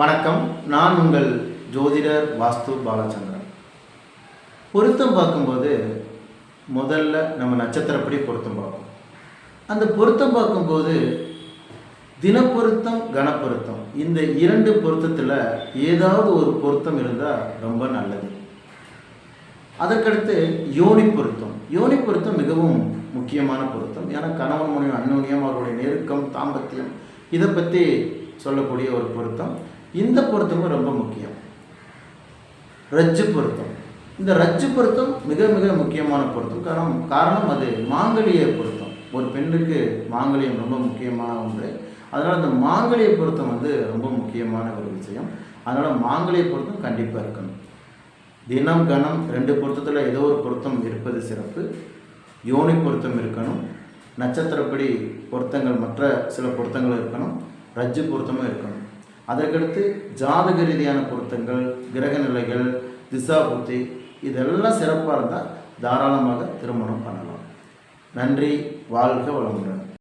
வணக்கம். நான் உங்கள் ஜோதிடர் வாஸ்து பாலச்சந்திரன். பொருத்தம் பார்க்கும்போது முதல்ல நம்ம நட்சத்திரப்படி பொருத்தம் பார்ப்போம். அந்த பொருத்தம் பார்க்கும்போது தினப்பொருத்தம் கணப்பொருத்தம் இந்த இரண்டு பொருத்தத்தில் ஏதாவது ஒரு பொருத்தம் இருந்தால் ரொம்ப நல்லது. அதற்கடுத்து யோனி பொருத்தம். யோனி பொருத்தம் மிகவும் முக்கியமான பொருத்தம். ஏன்னா கணவன் மனைவி அன்னோனியம் அவர்களுடைய நெருக்கம் தாம்பத்தியம் இதை பற்றி சொல்லக்கூடிய ஒரு பொருத்தம். இந்த பொருத்தமும் ரொம்ப முக்கியம். ரஜ்ஜு பொருத்தம். இந்த ரஜ்ஜு பொருத்தம் மிக மிக முக்கியமான பொருத்தம். காரணம் காரணம் அது மாங்கலிய பொருத்தம். ஒரு பெண்ணுக்கு மாங்கலியம் ரொம்ப முக்கியமான ஒன்று. அதனால் அந்த மாங்கலிய பொருத்தம் வந்து ரொம்ப முக்கியமான ஒரு விஷயம். அதனால் மாங்கலிய பொருத்தம் கண்டிப்பாக இருக்கணும். தினம் கணம் ரெண்டு பொருத்தத்தில் ஏதோ ஒரு பொருத்தம் இருப்பது சிறப்பு. யோனி பொருத்தம் இருக்கணும். நட்சத்திரப்படி பொருத்தங்கள் மற்ற சில பொருத்தங்கள் இருக்கணும். ரஜ்ஜு பொருத்தமும் இருக்கணும். அதற்கடுத்து ஜாதக ரீதியான பொருத்தங்கள் கிரக நிலைகள் திசா இதெல்லாம் சிறப்பாக இருந்தால் தாராளமாக திருமணம் பண்ணலாம். நன்றி வாழ்க வளமுடன்.